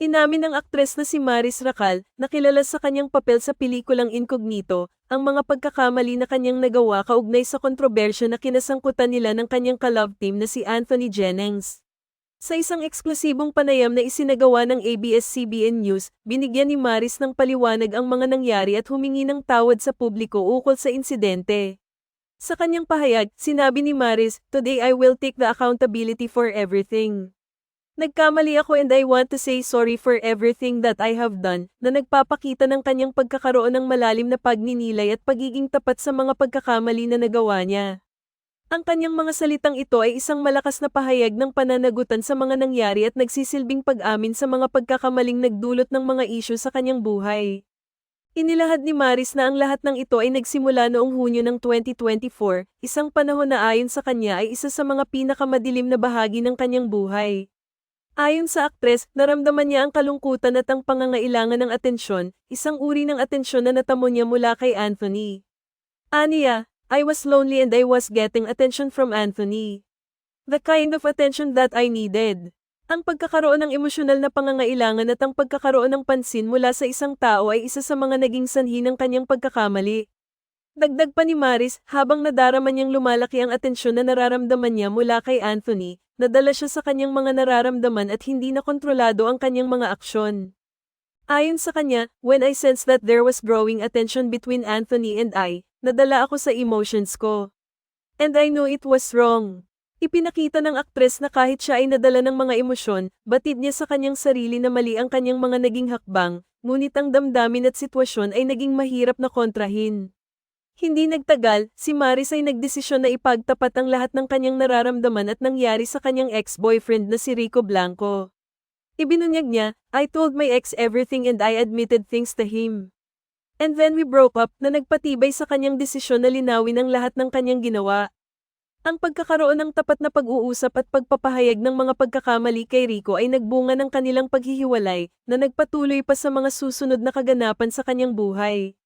Inamin ng aktres na si Maris Racal, na kilala sa kanyang papel sa pelikulang Incognito, ang mga pagkakamali na kanyang nagawa kaugnay sa kontrobersya na kinasangkutan nila ng kanyang kalove team na si Anthony Jennings. Sa isang eksklusibong panayam na isinagawa ng ABS-CBN News, binigyan ni Maris ng paliwanag ang mga nangyari at humingi ng tawad sa publiko ukol sa insidente. Sa kanyang pahayag, sinabi ni Maris, Today I will take the accountability for everything. Nagkamali ako and I want to say sorry for everything that I have done, na nagpapakita ng kanyang pagkakaroon ng malalim na pagninilay at pagiging tapat sa mga pagkakamali na nagawa niya. Ang kanyang mga salitang ito ay isang malakas na pahayag ng pananagutan sa mga nangyari at nagsisilbing pag-amin sa mga pagkakamaling nagdulot ng mga isyu sa kanyang buhay. Inilahad ni Maris na ang lahat ng ito ay nagsimula noong Hunyo ng 2024, isang panahon na ayon sa kanya ay isa sa mga pinakamadilim na bahagi ng kanyang buhay. Ayon sa aktres, naramdaman niya ang kalungkutan at ang pangangailangan ng atensyon, isang uri ng atensyon na natamo niya mula kay Anthony. Aniya, I was lonely and I was getting attention from Anthony. The kind of attention that I needed. Ang pagkakaroon ng emosyonal na pangangailangan at ang pagkakaroon ng pansin mula sa isang tao ay isa sa mga naging sanhi ng kanyang pagkakamali. Dagdag pa ni Maris, habang nadarama niyang lumalaki ang atensyon na nararamdaman niya mula kay Anthony, nadala siya sa kanyang mga nararamdaman at hindi na kontrolado ang kanyang mga aksyon. Ayon sa kanya, when I sensed that there was growing attention between Anthony and I, nadala ako sa emotions ko. And I know it was wrong. Ipinakita ng aktres na kahit siya ay nadala ng mga emosyon, batid niya sa kanyang sarili na mali ang kanyang mga naging hakbang, ngunit ang damdamin at sitwasyon ay naging mahirap na kontrahin. Hindi nagtagal, si Maris ay nagdesisyon na ipagtapat ang lahat ng kanyang nararamdaman at nangyari sa kanyang ex-boyfriend na si Rico Blanco. Ibinunyag niya, I told my ex everything and I admitted things to him. And then we broke up na nagpatibay sa kanyang desisyon na linawin ang lahat ng kanyang ginawa. Ang pagkakaroon ng tapat na pag-uusap at pagpapahayag ng mga pagkakamali kay Rico ay nagbunga ng kanilang paghihiwalay na nagpatuloy pa sa mga susunod na kaganapan sa kanyang buhay.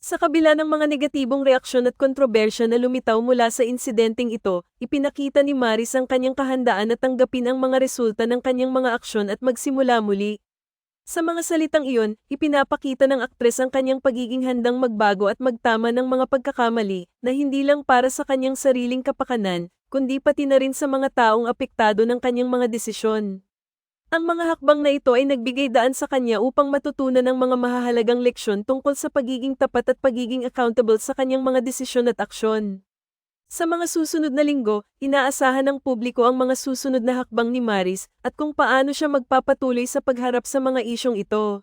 Sa kabila ng mga negatibong reaksyon at kontrobersya na lumitaw mula sa insidenteng ito, ipinakita ni Maris ang kanyang kahandaan na tanggapin ang mga resulta ng kanyang mga aksyon at magsimula muli. Sa mga salitang iyon, ipinapakita ng aktres ang kanyang pagiging handang magbago at magtama ng mga pagkakamali na hindi lang para sa kanyang sariling kapakanan, kundi pati na rin sa mga taong apektado ng kanyang mga desisyon. Ang mga hakbang na ito ay nagbigay daan sa kanya upang matutunan ng mga mahahalagang leksyon tungkol sa pagiging tapat at pagiging accountable sa kanyang mga desisyon at aksyon. Sa mga susunod na linggo, inaasahan ng publiko ang mga susunod na hakbang ni Maris at kung paano siya magpapatuloy sa pagharap sa mga isyong ito.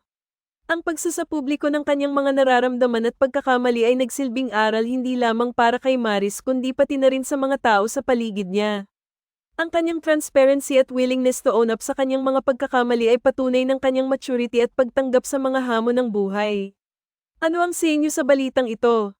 Ang pagsasapubliko ng kanyang mga nararamdaman at pagkakamali ay nagsilbing aral hindi lamang para kay Maris kundi pati na rin sa mga tao sa paligid niya. Ang kanyang transparency at willingness to own up sa kanyang mga pagkakamali ay patunay ng kanyang maturity at pagtanggap sa mga hamon ng buhay. Ano ang sa inyo sa balitang ito?